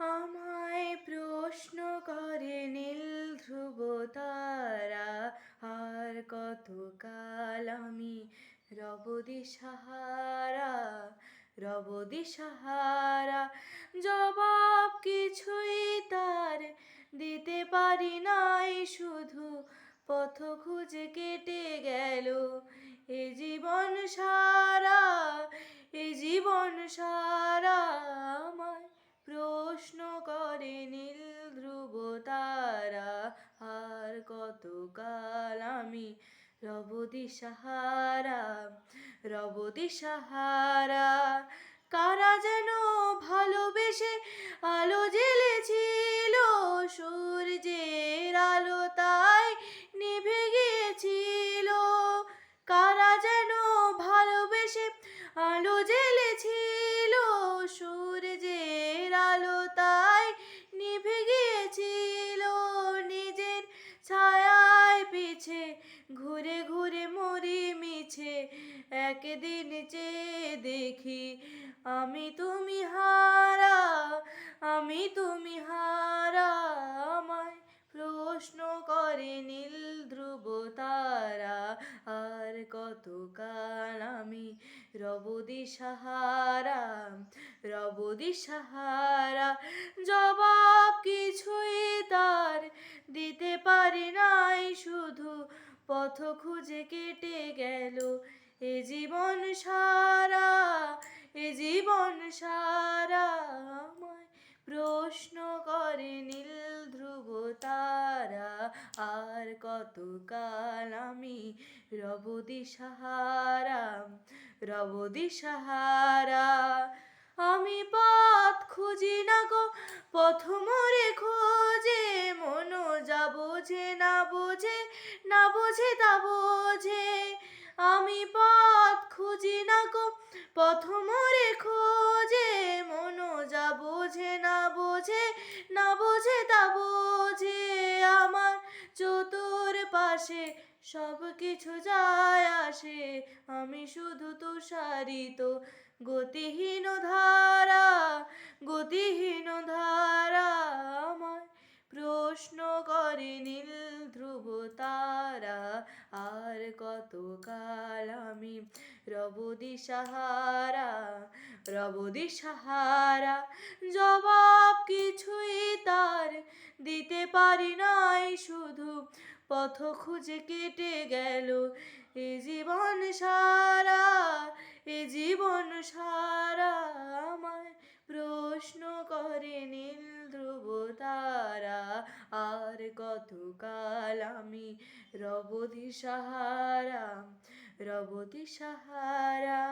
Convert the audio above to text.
আমায় প্রশ্ন করে নীল ধ্রুব তারা, আর কতকাল আমি রব দিশাহারা রব দিশাহারা জবাব কিছুই তার দিতে পারি নাই, শুধু পথ খুঁজে কেটে গেল, এ কতকাল আমি। রব দিশাহারা রব দিশাহারা একদিন চেয়ে দেখি, আমি তুমি হারা, আমি তুমি হারা, আমায় প্রশ্ন করে নীল ধ্রুব তারা, আর কতকাল আমি রব দিশাহারা, রব সাহারা জবাব কিছুই তার দিতে পারি নাই, শুধু পথ খুঁজে কেটে গেল এ জীবন সারা, এ জীবন সারা আমায় প্রশ্ন করে নীল ধ্রুব তারা, আর কতকাল আমি রব দিশাহারা রব দিশাহারা। আমি পথ খুঁজি না গো, পথ মরে খোঁজে মন যা বোঝে না বোঝে না বোঝে তা বোঝে। আমি পথ খুঁজি না গো। পথ মরে খোঁজে মন যা বোঝে না বোঝে না বোঝে তা বোঝে আমার। চতুর পাশে সব কিছু যায় আসে, আমি শুধু তুষারিত গতিহীন ধারা গতিহীন ধারা আমায় প্রশ্ন করে নীল ধ্রুব তারা আর কতকাল আমি রব সাহারা রবদি সাহারা জবাব কিছুই তার দিতে পারি নাই, শুধু পথ খুঁজে কেটে গেল এ জীবন সারা, এ জীবন সারা। আমার প্রশ্ন করে নীল ধ্রুব তারা, আর কতকাল আমি রব সাহারা রব দিশাহারা